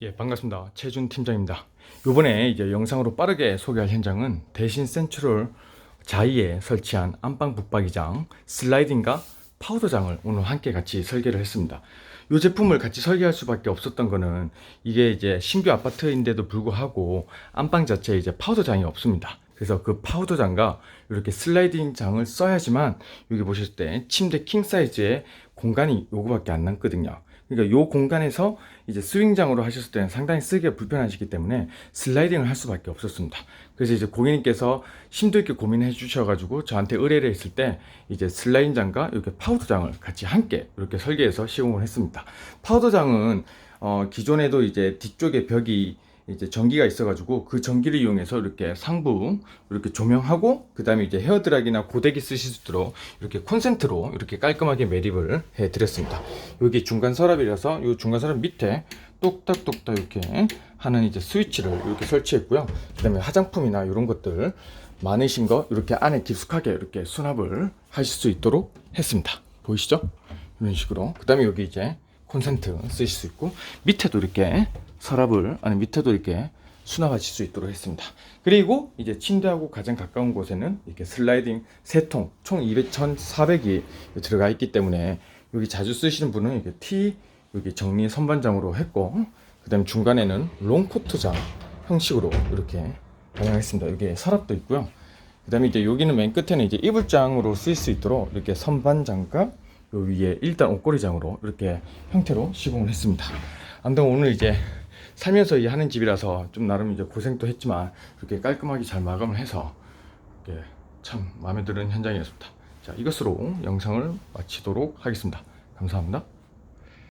예, 반갑습니다. 최준 팀장입니다. 이번에 이제 영상으로 빠르게 소개할 현장은 대신 센트럴 자이에 설치한 안방 붙박이장, 슬라이딩과 파우더장을 오늘 함께 같이 설계를 했습니다. 이 제품을 같이 설계할 수밖에 없었던 거는 이게 이제 신규 아파트인데도 불구하고 안방 자체에 이제 파우더장이 없습니다. 그래서 그 파우더장과 이렇게 슬라이딩 장을 써야지만 여기 보실 때 침대 킹 사이즈의 공간이 요거밖에 안 남거든요. 그러니까 요 공간에서 이제 스윙장으로 하셨을 때는 상당히 쓰기가 불편하시기 때문에 슬라이딩을 할 수밖에 없었습니다. 그래서 이제 고객님께서 심도 있게 고민해 주셔가지고 저한테 의뢰를 했을 때 이제 슬라이딩장과 이렇게 파우더장을 같이 함께 이렇게 설계해서 시공을 했습니다. 파우더장은 어, 기존에도 이제 뒤쪽에 벽이 이제 전기가 있어가지고 그 전기를 이용해서 이렇게 상부 이렇게 조명하고 그 다음에 이제 헤어드라이기나 고데기 쓰실 수 있도록 이렇게 콘센트로 이렇게 깔끔하게 매립을 해드렸습니다. 여기 중간 서랍이라서 이 중간 서랍 밑에 똑딱똑딱 이렇게 하는 이제 스위치를 이렇게 설치했고요. 그 다음에 화장품이나 이런 것들 많으신 거 이렇게 안에 깊숙하게 이렇게 수납을 하실 수 있도록 했습니다. 보이시죠? 이런 식으로. 그 다음에 여기 이제 콘센트 쓰실 수 있고 밑에도 이렇게 서랍을 아니 밑에도 이렇게 수납하실 수 있도록 했습니다. 그리고 이제 침대하고 가장 가까운 곳에는 이렇게 슬라이딩 세 통, 총 200, 1,400이 들어가 있기 때문에 여기 자주 쓰시는 분은 이렇게 T 여기 정리 선반장으로 했고 그다음 중간에는 롱코트장 형식으로 이렇게 변형했습니다. 여기 서랍도 있고요. 그다음에 이제 여기는 맨 끝에는 이제 이불장으로 쓰일 수 있도록 이렇게 선반장과 요 위에 일단 옷걸이장으로 이렇게 형태로 시공을 했습니다. 아무튼 오늘 이제 살면서 이 하는 집이라서 좀 나름 이제 고생도 했지만 이렇게 깔끔하게 잘 마감을 해서 참 마음에 드는 현장이었습니다. 자, 이것으로 영상을 마치도록 하겠습니다. 감사합니다.